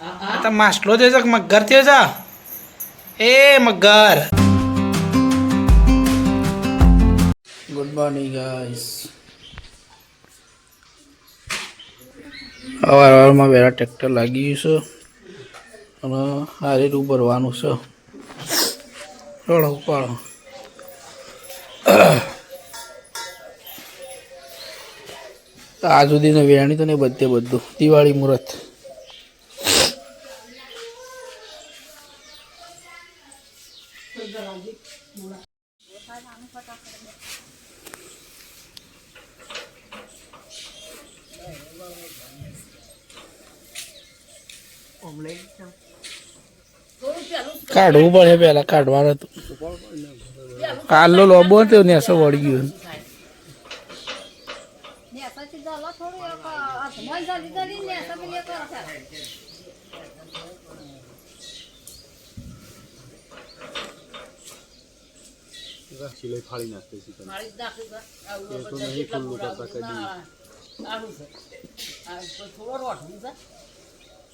आता मासलो त्याचा मगर त्याचा ए मगर ગુડ મોર્નિંગ ગાઈસ અવાર અવારમાં વેરા ટ્રેક્ટર લાગી ગયું છે અને હારેરું ભરવાનું છે રોડો ઉપાડો આ સુધીનો વેરાણી તો ને બધે બધું દિવાળી મુહૂર્ત કાઢવું પડે પેલા કાઢવાનું હતું. કાલનો લોબો હતો ને એસો વળી ગયો. ફાળી નાખતી નહીં ખુલ્લું કરતા કદી.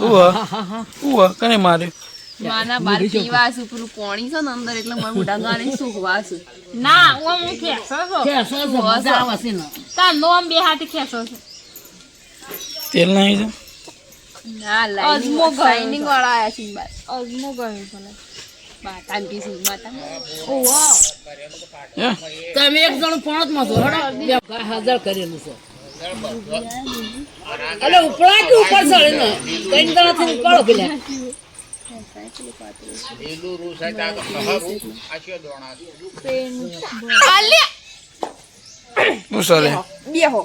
ઉવા ઉવા કને મારે? માના બાર પીવા છું પેલું પોણી છે ને અંદર એટલે મને મોટા ગાને સુખવા છું. ના હું હું ખેસો છું? તાર નોમ બે હાથે ખેસો છું. તેલ નહીં છે? ના લાઈનિંગ છે. અજમો ગયો ભલે. બાતા હે? તમે એક જણ પણ જ મસો હાજર કરેલું છે. અલે ઉપડા કે ઉપર ચડે ને કઈ જણા થી ઉપાડો પેલા. શું ચાલે બેહો.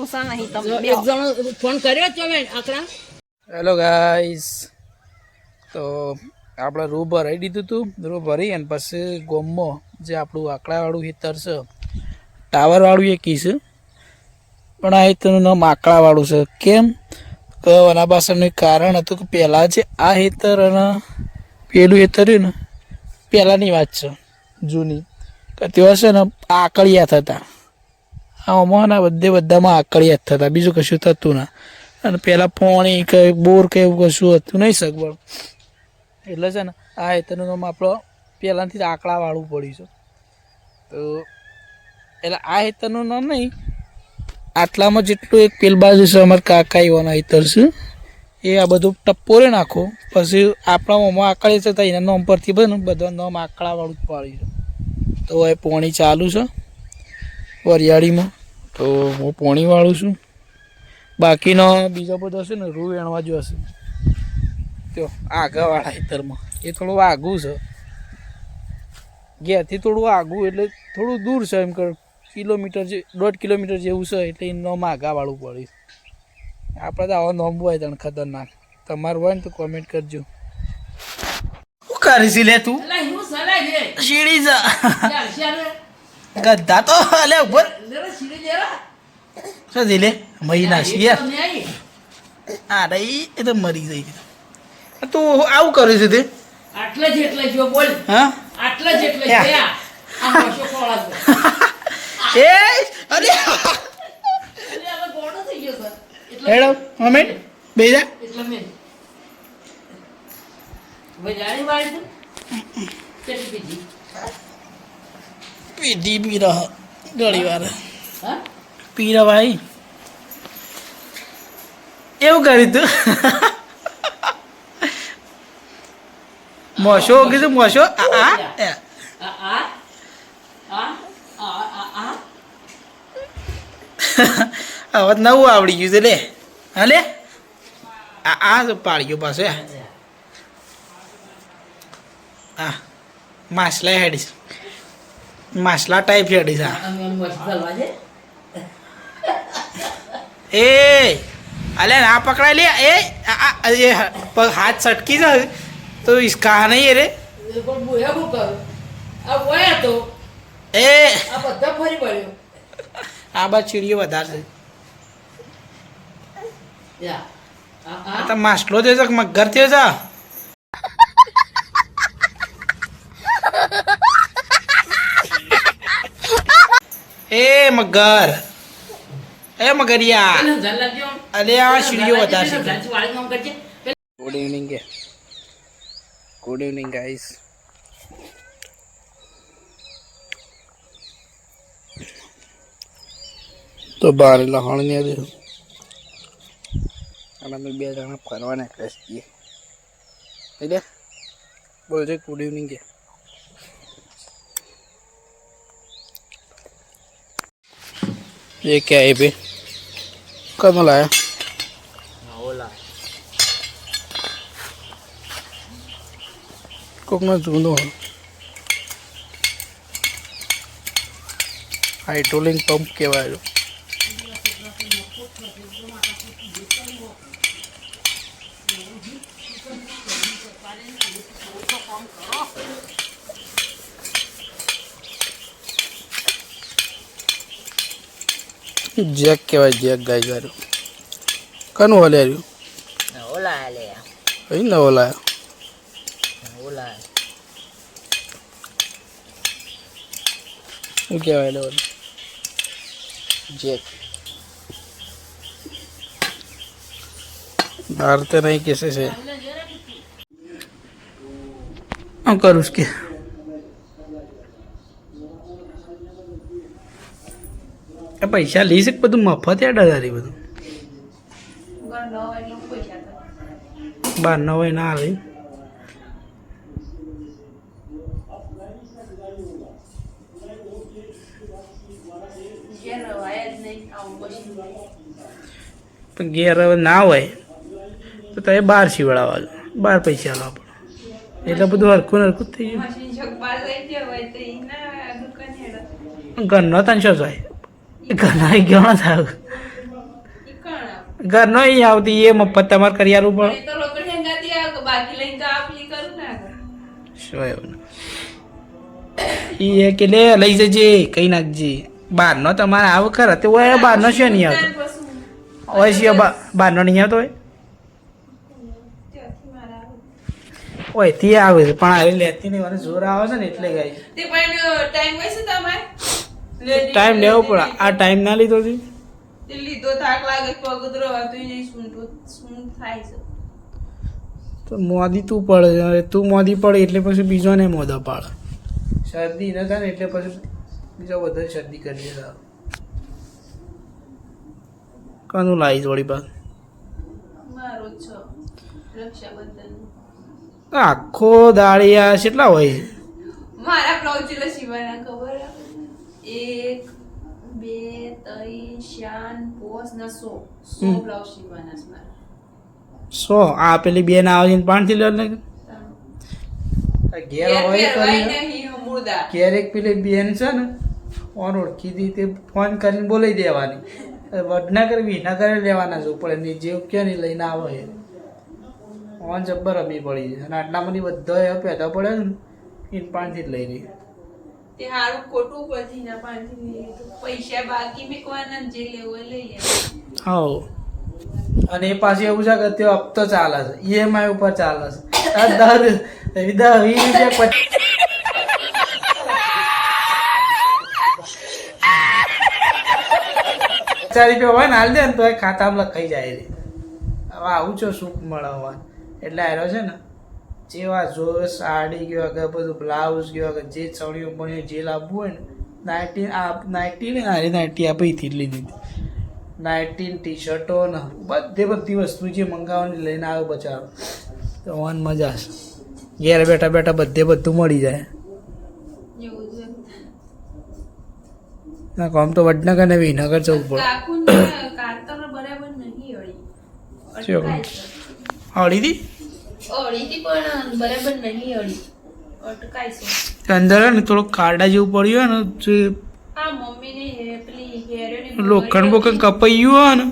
ઓસા નહીં તમે એક જણ ફોન કર્યો તમે આકડા? Hello guys. તો આપણે રૂ ભરાઈ દીધું હતું રૂ ભરી અને પછી ગોમમાં જે આપણું આંકડાવાળું હેતર છે, ટાવરવાળું એ કી છે. પણ આ હેતરનું નામ આંકડાવાળું છે. કેમ? તો એના પાછળનું કારણ હતું કે પહેલાં જે આ હેતર અને પેલું હેતર રહ્યું ને, પહેલાંની વાત છે, જૂની. કે તેઓ છે ને આકળિયા થતા. આમાં ના બધે બધામાં આકળિયા જ થતા. બીજું કશું થતું ના. અને પહેલાં પાણી કે બોર કે એવું કશું હતું નહીં સગવડ. એટલે છે ને, આ હેતરનું નામ આપણો પહેલાંથી જ આંકડાવાળું પડ્યું છે. તો એટલે આ હેતરનું નામ નહીં, આટલામાં જેટલું એક પેલ બાજુ છે અમારા કાકા એવાના હેતર છે, એ આ બધું ટપ્પોરે નાખો. પછી આપણા મોમાં આકડી છે તો એના નામ પરથી બધું બધા નામ આંકડાવાળું જ પાડ્યું છે. તો એ પોણી ચાલુ છે, વરિયાળીમાં. તો હું પોણીવાળું છું. બાકીનો બીજો બધો હશે ને, રૂ એણવા જો હશે તો આગાવાળા ખેતરમાં એ થોડું આઘું છે. ઘેરથી થોડું આઘું એટલે થોડું દૂર છે એમ કર કિલોમીટર જે દોઢ કિલોમીટર જેવું છે એટલે એ નોમ આઘાવાળું પડ્યું. આપણે તો આવા નોમ હોય તને ખતરનાક. તમારું હોય ને તો કોમેન્ટ કરજો. શું કરીશ લે તું? છે સીડી જા. ગધા તો અલે ઉપર. લેરા શું લે? મહિના આવી આ રહી એ તો મરી જઈ તું આવું કરે છે તે? આટલે જ એટલે જો બોલ. હા? આટલે જ એટલે. આ એ અરે! હેડો મમ્મી બેજા એટલે મેં. વજાણી વાળી છે પીધી? પીધી પી રહ ઘણી વાર. હા? પી ભાઈ. એવું કર્યું તું. મોશો કીધું મોશો આ હવે નવું આવડી ગયું છે લે. હા લે. આ આ તો પાડ્યો પાસે આ માછલા હેડીશ. માછલા ટાઈપ ચાલવા છે એ અલે ના પકડાય લે. એ હાથ સટકી જાય તો ઇસકા નહીં રે? એ પણ બુહે શું કરું આ એ. આ બધા ફરી વળ્યો. આ બાદ ચીડીઓ વધારે છે. આ માછલો થયો છે મગર થયો છે? એ મગર. એ મગરિયા. અરે આ ચીડીઓ વધારે છે. ધન વાળી કામ કરજે. ગુડ ઇવનિંગ કે. ગુડ ઇવનિંગ ગાઈસ તો બાર લહણ ને દે અને અમે બે જણા ફરવા નીકળ્યા છીએ એટલે બોલ છે ગુડ ઇવનિંગ કે ये क्या है पे कब लाया કોકનો જૂનો હાઇડ્રોલિંગ પંપ કહેવાય જેક કહેવાય જેક ગાય ગાર્યું કનું હલે રહ્યું? ઓલા લે અહીં નવો ઓલા શું કહેવાય ઓલું? જેક છે. હું કરું છું કે? એ પૈસા લઈ શકે બધું? મફત યાદ હજારી બધું? બાર નવ હોય ના હાલે. પણ ઘેર હવે ના હોય તો તારે બહાર સીવડાવવા બહાર પૈસા આવવા પડે એટલે બધું હરખું હરખું થઈ ગયું. ઘરનો તને શું થાય? ઘરના ગયો થાય. ઘરનો અહીં આવતી એ મફત તમારે કરી આપવું પડે. એ કે લે લઈ જજે કઈ નાખજે. બહારનો તમારે આવ ખરા તે હોય બહારનો છે નહીં આવતો? હોય છે બહારનો નહીં આવતો હોય? ઓય તે આવે છે પણ આવી લેતી નહીં મને જોર આવે છે ને એટલે ગાય ટાઈમ લેવો પડે. આ ટાઈમ ના લીધો છે? લીધો થાક લાગે પગદરો વાતો શું શું થાય છે. તો મોદી તું પડે છે. હવે તું મોદી પડે એટલે પછી બીજોને મોદો પાડ. શરદી ન થાય ને એટલે પછી બીજો વધારે શરદી કરી દે કાનું લાવી વળી પાસ આખો દાળિયા કેટલા હોય મારા બ્લાઉઝ જેટલા સીવાના ખબર? એક બે ત્રણ શ્યાન પોસ ને સો. સો. બ્લાઉઝ સીવાના છે મારા. સો? આ પેલી બેન આવે છે પાંચથી લેવા લાગે ઘેર હોય તો એક પેલી બેન છે ને ઓન ઓળખી હતી તે ફોન કરીને બોલાવી દેવાની. વડનગર વિનગર લેવાના જવું પડે ને જે કયો નહીં લઈને આવે એ. ઓન જબ્બર અમી પડી છે. અને આટલા બધી બધા પેદા પડે ને એને પાણીથી જ લઈ રહી તે હારું ખોટું પછી ના પૈસા બાકી મેકવાના જે લેવું લઈ હા અને એ પાછી એવું છે કે તે હપ્તો ચાલે છે. ઈએમઆઈ ઉપર ચાલે છે. દર વીસ રૂપિયા પછી રૂપિયા હોય ને હાલ દે ને તો એ ખાતામાં લખાઈ જાય રે. હવે આવું છો સુખ મળવા. એટલે આવ્યો છે ને, જેવા જો સાડી ગયો કે બધું બ્લાઉઝ ગયો કે જે ચણિયું બણ્યો જે લાવવું હોય ને, નાઇટી આ, નાઇટી ને આરી નાઇટી આપી થી જ લીધી હતી. નાઇટીન ટી શર્ટો ને બધી બધી વસ્તુ જે મંગાવવાની લઈને આવ્યો બચારો. તો ઓન મજા ઘેર બેઠા બેઠા બધે બધું મળી જાય એવું છે ના કોમ તો વડનગર ને વિનગર જવું પડે. અડી. હતી અડીથી? પણ બરાબર નહીં અડી. અટકાય છે. અંદર ને થોડો કારડા જેવું પડ્યું હોય ને જે લોખંડ બોખંડ કપાઈ ગયું હોય ને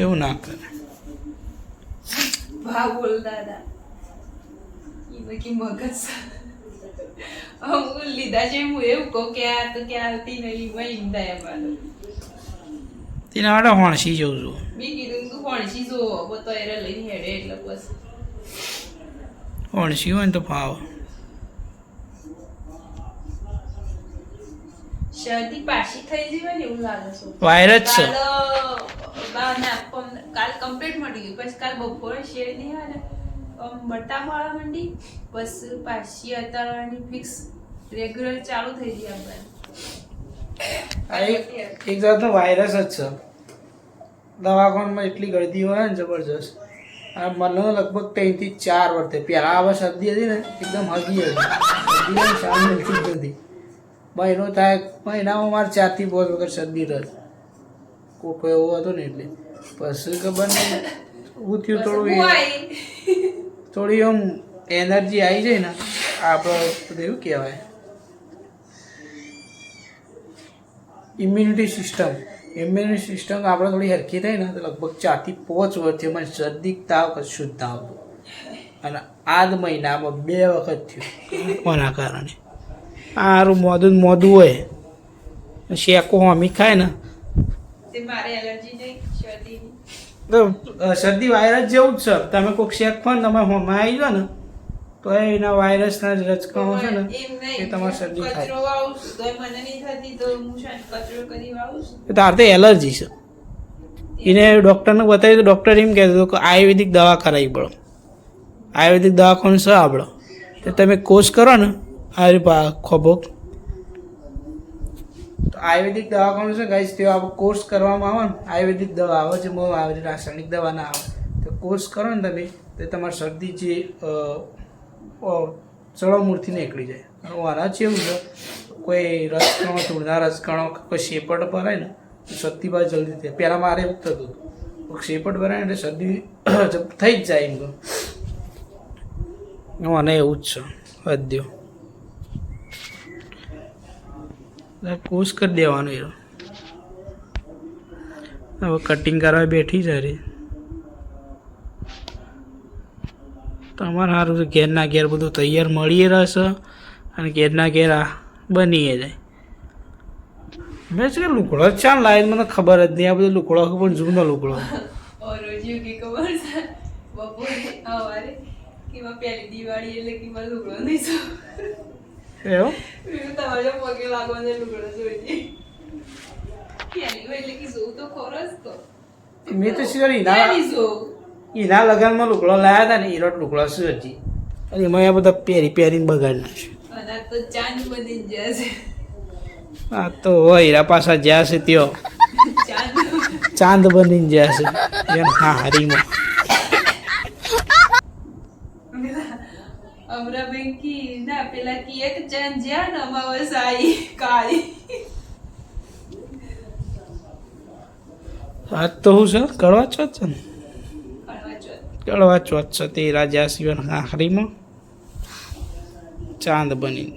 એવું ના કરે. ભાવ બોલ દાદા બાકી મગજ હું લીધા છે હું એવું કહું કે આ તો કે આવતી નહીં મેં લીધા એમ તેના માટે હોણસી જઉં છું. મેં કીધું તું હોણસી જો બતો એરે લઈને હેડે એટલે બસ. હોણસી હોય ને તો ભાવ શરદી પાછી થઈ જવાય ને એવું લાગે છે. વાયરસ છે. કાલ ના, કમ્પ્લીટ મટી ગયું. પછી કાલ બપોરે શેર નહીં ને આમ બટા માળા મંડી બસ પાછી અતારવાની ફિક્સ રેગ્યુલર ચાલુ થઈ ગઈ આપણે એક જાતનો વાયરસ જ છે. દવાખાનામાં એટલી ગળદી હોય ને જબરજસ્ત. આ મને લગભગ ત્રણથી ચાર વર્ષે પહેલાં આવા શરદી હતી ને એકદમ હગી હતી. ચાર મિલતી જ મહિનો થાય મહિનામાં મારે ચારથી પાંચ વખત શરદી રસ કોકો એવો હતો ને એટલે. પછી ખબર નહીં. હું થયું થોડું થોડી આમ એનર્જી આવી જાય ને આપણે બધું એવું કહેવાય. ઇમ્યુનિટી સિસ્ટમ ઇમ્યુનિટી સિસ્ટમ આપણે થોડી હરખી થાય ને તો લગભગ ચારથી પાંચ વર્ષથી મને શરદી તાવ કશું જ ના આવતું અને આ જ મહિનામાં બે વખત થયું. કોના કારણે? સારું મોદું મોદું હોય. શેકો હોમી ખાય ને. તે મારે એલર્જી નહીં શરદીની. શરદી વાયરસ જેવું જ છે. તમે કોઈક શેક પણ તમે હોમાં આવી જાઓ ને તો એના વાયરસના જ રચકાઓ છે ને એ તમારે શરદી થાય. તો તો તાર તો એલર્જી છે. એને ડૉક્ટરને બતાવી તો ડૉક્ટર એમ કહેતો હતો કે આયુર્વેદિક દવા કરાવી પડો. આયુર્વેદિક દવાખાનું છે આપણો તો તમે કોર્સ કરો ને આ ખોબો તો આયુર્વેદિક દવાખાનું છે ગાઈસ તે આપણે કોર્સ કરવામાં આવે ને, આયુર્વેદિક દવા આવે છે, બહુ આવે રાસાયણિક દવા ના આવે. તો કોર્સ કરો ને તમે, તો તમારી શરદી જે ચળોમૂળથી નીકળી જાય. આના છે એવું છે. કોઈ રસકણો રસ રસકણો, કોઈ શેપટ ભરાય ને, તો શરદી બહાર જલ્દી થાય. પહેલાં મારે એવું થતું હતું. શેપટ ભરાય એટલે શરદી થઈ જ જાય એમ તો. મને એવું જ છે. વધ્યો એટલે કરી દેવાનો એ હવે કટિંગ કરવા બેઠી છે રે તમારે સારું છે, ઘેરના ઘેર બધું તૈયાર મળીએ રહેશે અને ઘેરના ઘેર આ બનીએ જાય. મેં છે લુકડો ચાલ લાઈન મને ખબર જ નહીં. આ બધું લુકડો પણ જૂનો લુકડો પહેલી દિવાળી એટલે કે માં લુગડો નહીં એવું? તમારે પગે લાગવાનો લુગડો જોઈએ મેં તો પહેલી જોઉં? એના લગનમાં લુકડો લાવ્યા હતા ને એ જ લુકડો શું હજી અને એમાં આ બધા પહેરી પહેરીને બગાડી નાખ્યું. હા તો ચાંદ બની જશે આ તો હોય હીરા પાછા જ્યાં છે ત્યો. ચાંદ ચાંદ બનીને જ્યાં છે. એમ હા હરીમાં. અમરાબેન કી ના પેલા કી એક ચેન જ્યાં અમાવસ આવી કાળી. આજ તો હું સર કડવા ચોથ છે ને? કડવા ચોથ છે તે રાજા શિવન આખરીમાં ચાંદ બની